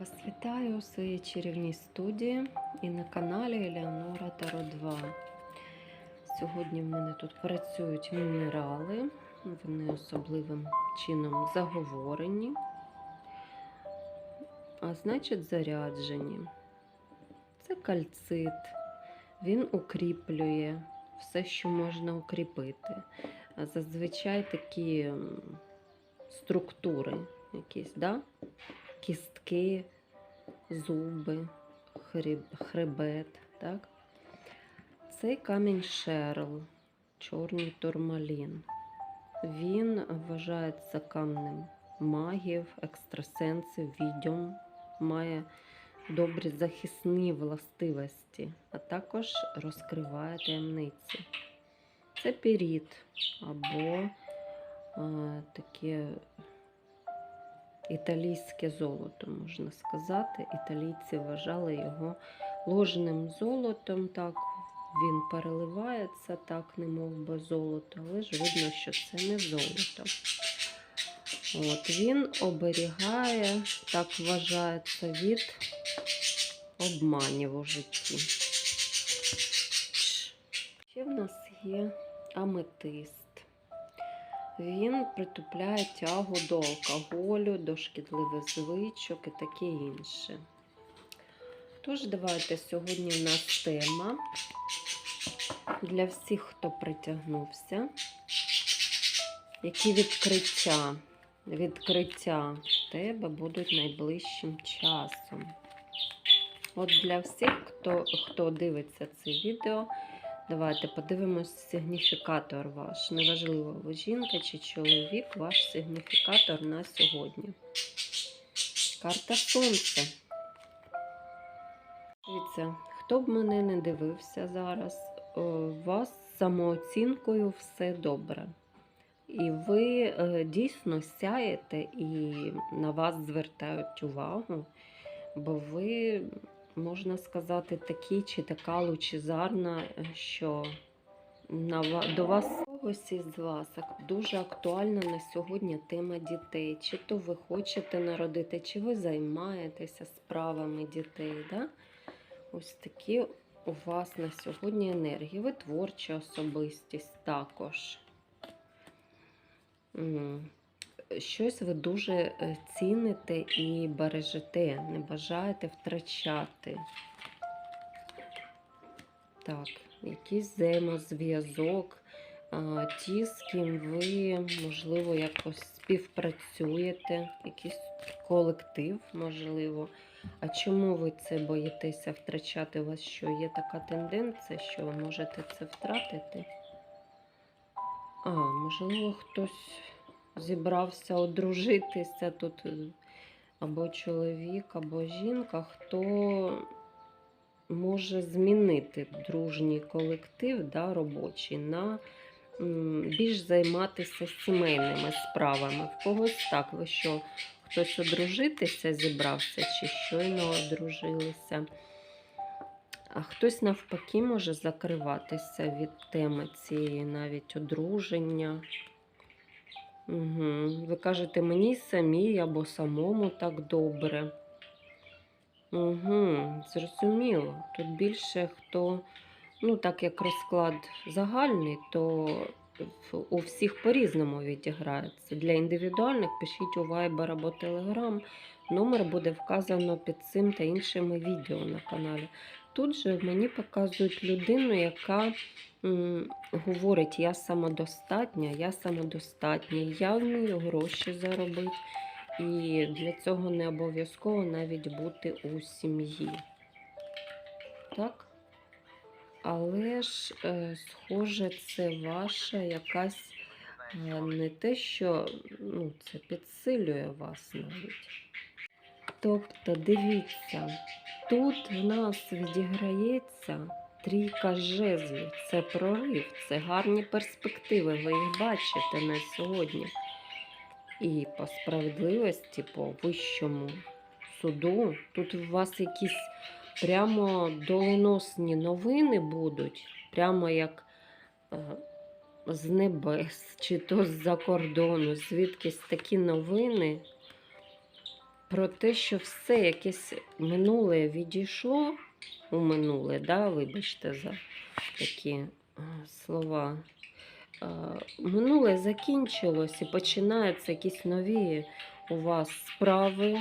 Вас вітаю у своїй чарівній студії і на каналі Елеонора Таро 2. Сьогодні в мене тут працюють мінерали, вони особливим чином заговорені, а значить заряджені. Це кальцит, він укріплює все, що можна укріпити. Зазвичай такі структури якісь, да? Кістки, зуби, хреб, хребет. Так? Цей камінь шерл, чорний турмалін. Він вважається камнем магів, екстрасенсів, відьом, має добрі захисні властивості, а також розкриває таємниці. Це піріт або а, таке італійське золото, можна сказати. Італійці вважали його ложним золотом. Так, він переливається, так, немов би золото, але ж видно, що це не золото. От, він оберігає, так вважається, від обманів у житті. Ще в нас є аметист. Він притупляє тягу до алкоголю, до шкідливих звичок і таке інше. Тож, давайте сьогодні в нас тема для всіх, хто притягнувся. Які відкриття, відкриття в тебе будуть найближчим часом. От для всіх, хто, хто дивиться це відео, Давайте подивимось сигніфікатор ваш. Неважливо, ви жінка чи чоловік, ваш сигніфікатор на сьогодні. Карта Сонця. Дивіться, хто б мене не дивився зараз, у вас з самооцінкою все добре. І ви е, дійсно сяєте і на вас звертають увагу, бо ви можна сказати, такі чи така лучезарна, е, що на, до вас когось із вас дуже актуальна на сьогодні тема дітей. Чи то ви хочете народити, чи ви займаєтеся справами дітей. Да? Ось такі у вас на сьогодні енергії. Ви творча особистість також. Щось ви дуже е, ціните і бережете, не бажаєте втрачати. Так, якийсь взаємозв'язок, ті, з ким ви, можливо, якось співпрацюєте, якийсь колектив, можливо. А чому ви це боїтеся втрачати? У вас що є така тенденція, що ви можете це втратити? А, можливо, хтось зібрався одружитися тут е, або чоловік, або жінка, хто може змінити дружній колектив да, робочий на більш займатися сімейними справами. В когось так, ви що, хтось одружитися зібрався чи щойно одружилися. А хтось навпаки може закриватися від теми цієї навіть одруження. Угу. Ви кажете, мені самій або самому так добре. Угу, зрозуміло. Тут більше хто, ну так як розклад загальний, то у всіх по-різному відіграється. Для індивідуальних пишіть у Viber або Telegram. Номер буде вказано під цим та іншими відео на каналі. Тут же мені показують людину, яка м, говорить: я самодостатня, я самодостатня, я вмію гроші заробити. І для цього не обов'язково навіть бути у сім'ї. Так? Але ж, е, схоже, це ваша якась е, не те, що ну, це підсилює вас навіть. Тобто, дивіться, тут в нас відіграється трійка жезлів, це прорив, це гарні перспективи, ви їх бачите на сьогодні. І по справедливості, по вищому суду, тут у вас якісь прямо доленосні новини будуть, прямо як е, з небес, чи то з-за кордону, звідкись такі новини про те, що все якесь минуле відійшло у минуле, да? вибачте за такі слова. Минуле закінчилось і починаються якісь нові у вас справи.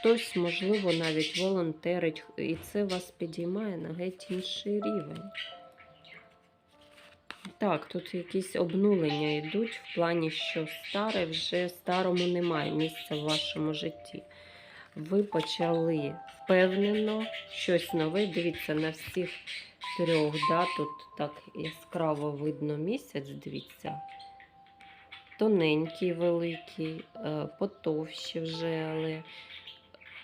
Хтось, можливо, навіть волонтерить, і це вас підіймає на геть інший рівень. Так, тут якісь обнулення йдуть в плані, що старе вже старому немає місця в вашому житті. Ви почали впевнено щось нове. Дивіться на всіх трьох. Да? Тут так яскраво видно місяць, дивіться. Тоненький, великий, е, потовщі вже, але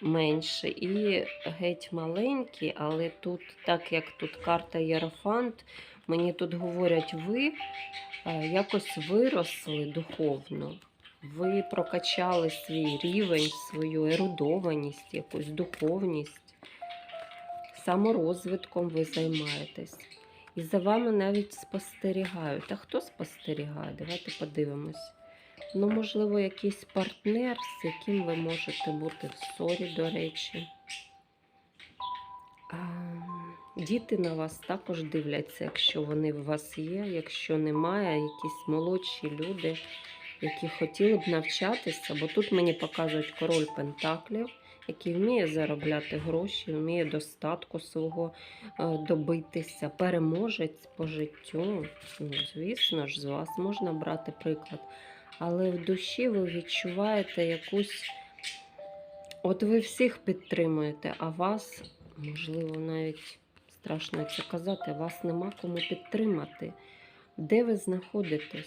менше. І геть маленький, але тут, так як тут карта Єрофант, мені тут говорять, ви е, якось виросли духовно. Ви прокачали свій рівень, свою ерудованість, якусь духовність. Саморозвитком ви займаєтесь. І за вами навіть спостерігають. А хто спостерігає? Давайте подивимось. Ну, можливо, якийсь партнер, з яким ви можете бути в ссорі, до речі. А, Діти на вас також дивляться, якщо вони у вас є, якщо немає, якісь молодші люди, які хотіли б навчатися, бо тут мені показують король Пентаклів, який вміє заробляти гроші, вміє достатку свого е, добитися, переможець по життю. Ну, звісно ж, з вас можна брати приклад. Але в душі ви відчуваєте якусь. От ви всіх підтримуєте, а вас, можливо, навіть страшно це казати, вас нема кому підтримати. Де ви знаходитесь?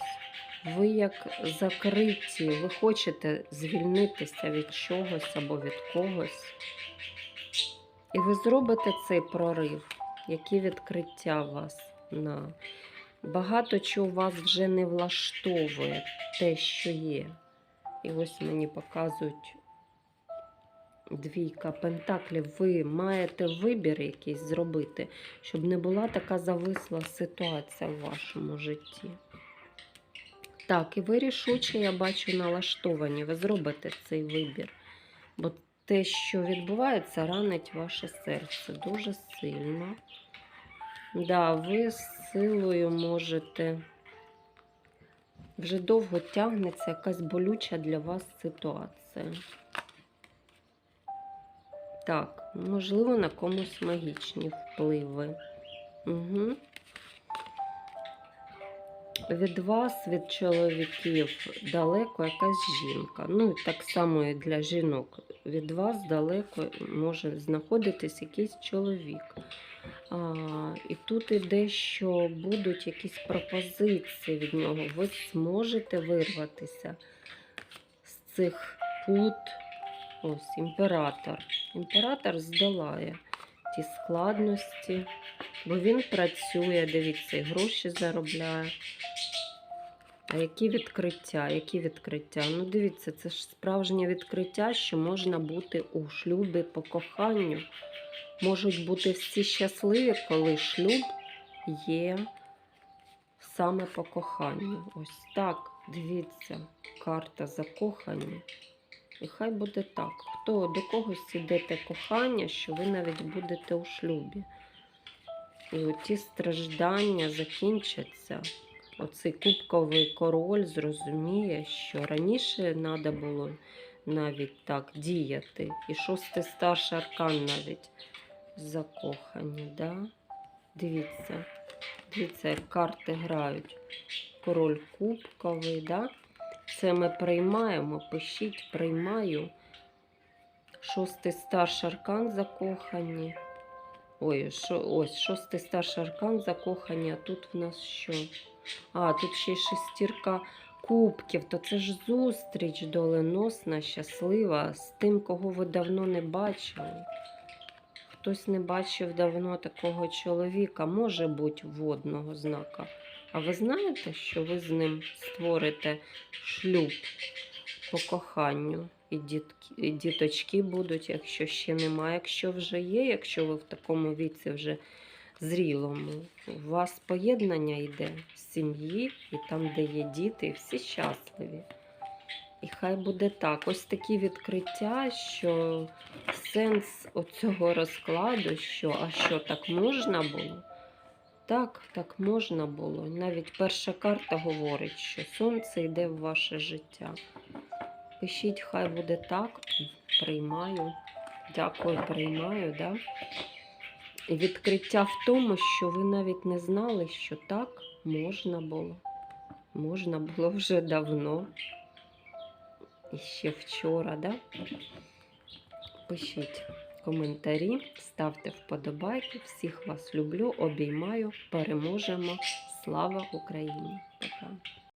Ви як закриті, ви хочете звільнитися від чогось або від когось. І ви зробите цей прорив, які відкриття вас на багато чого вас вже не влаштовує те, що є. І ось мені показують двійка пентаклів. Ви маєте вибір якийсь зробити, щоб не була така зависла ситуація в вашому житті. Так, і ви рішуче, я бачу, налаштовані. Ви зробите цей вибір. Бо те, що відбувається, ранить ваше серце дуже сильно. Да, ви з силою можете. Вже довго тягнеться якась болюча для вас ситуація. Так, можливо, на комусь магічні впливи. Угу. Від вас, від чоловіків, далеко якась жінка. Ну, так само і для жінок. Від вас далеко може знаходитись якийсь чоловік. А, і тут іде, що будуть якісь пропозиції від нього. Ви зможете вирватися з цих пут. Ось імператор. Імператор здолає ті складності, бо він працює, дивіться, і гроші заробляє. А які відкриття? Які відкриття? Ну, дивіться, це ж справжнє відкриття, що можна бути у шлюбі по коханню. Можуть бути всі щасливі, коли шлюб є саме по коханню. Ось так, дивіться, карта закохання. І хай буде так. Хто до когось ідете кохання, що ви навіть будете у шлюбі. І оті страждання закінчаться. Оцей кубковий король зрозуміє, що раніше треба було навіть так діяти. І шостий старший аркан навіть закохані. Да? Дивіться, дивіться, як карти грають. Король кубковий, да? Це ми приймаємо, пишіть, приймаю. Шостий старший аркан закохані. Ой, шо, ось шостий старший аркан закохані, а тут в нас що? А, тут ще й шестірка кубків, то це ж зустріч доленосна, щаслива з тим, кого ви давно не бачили. Хтось не бачив давно такого чоловіка, може бути водного знака. А ви знаєте, що ви з ним створите шлюб по коханню? І, дітки, і діточки будуть, якщо ще немає, якщо вже є, якщо ви в такому віці вже зрілому. У вас поєднання йде з сім'ї, і там, де є діти, і всі щасливі. І хай буде так. Ось такі відкриття, що сенс оцього розкладу, що а що так можна було? Так, так можна було. Навіть перша карта говорить, що сонце йде в ваше життя. Пишіть, хай буде так. Приймаю. Дякую, приймаю. Да? І відкриття в тому, що ви навіть не знали, що так можна було. Можна було вже давно. І ще вчора, да? Пишіть коментарі, ставте вподобайки. Всіх вас люблю, обіймаю, переможемо. Слава Україні! Пока!